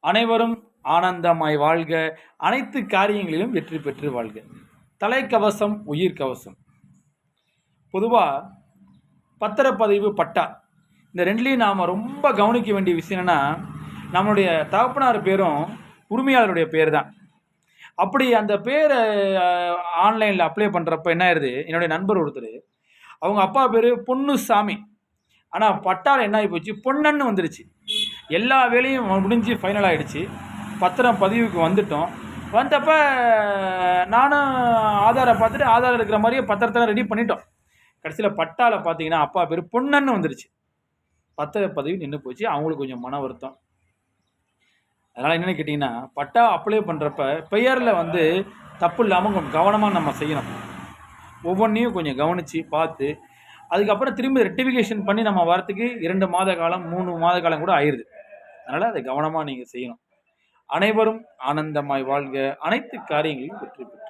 அனைவரும் ஆனந்தமாய் வாழ்க. அனைத்து காரியங்களிலும் வெற்றி பெற்று வாழ்க. தலைக்கவசம் உயிர் கவசம். பொதுவாக பத்திரப்பதிவு பட்டா. இந்த ரெண்டுலேயும் நாம் ரொம்ப கவனிக்க வேண்டிய விஷயம் என்னென்னா நம்மளுடைய தகப்பனார் பேரும் உரிமையாளருடைய பேர் தான். அப்படி அந்த பேரை ஆன்லைனில் அப்ளை பண்ணுறப்ப என்ன ஆயிடுது என்னுடைய நண்பர் ஒருத்தர் அவங்க அப்பா பேர் பொன்னுசாமி. ஆனால் பட்டால் என்ன ஆகி போச்சு? பொன்னன்னு வந்துருச்சு. எல்லா வேலையும் முடிஞ்சு ஃபைனல் ஆகிடுச்சு பத்திரம் பதிவுக்கு வந்துட்டோம். வந்தப்போ நானும் ஆதாரை பார்த்துட்டு ஆதாரம் இருக்கிற மாதிரியே பத்திரத்தை ரெடி பண்ணிட்டோம். கடைசியில் பட்டாவில் பார்த்தீங்கன்னா அப்பா பேர் பொன்னன்னு வந்துருச்சு. பத்திர பதிவு நின்று போச்சு. அவங்களுக்கு கொஞ்சம் மன வருத்தம். அதனால் என்னென்னு கேட்டிங்கன்னா பட்டா அப்ளை பண்ணுறப்ப பெயரில் வந்து தப்பு இல்லாமல் கொஞ்சம் கவனமாக நம்ம செய்யணும். ஒவ்வொன்றையும் கொஞ்சம் கவனித்து பார்த்து அதுக்கப்புறம் திரும்பி ரெட்டிஃபிகேஷன் பண்ணி நம்ம வரத்துக்கு இரண்டு மாத காலம் மூணு மாத காலம் கூட ஆயிடுது அதனால் அதை கவனமாக நீங்கள் செய்யணும். அனைவரும் ஆனந்தமாய் வாழ்க. அனைத்து காரியங்களிலும் வெற்றி பெற்று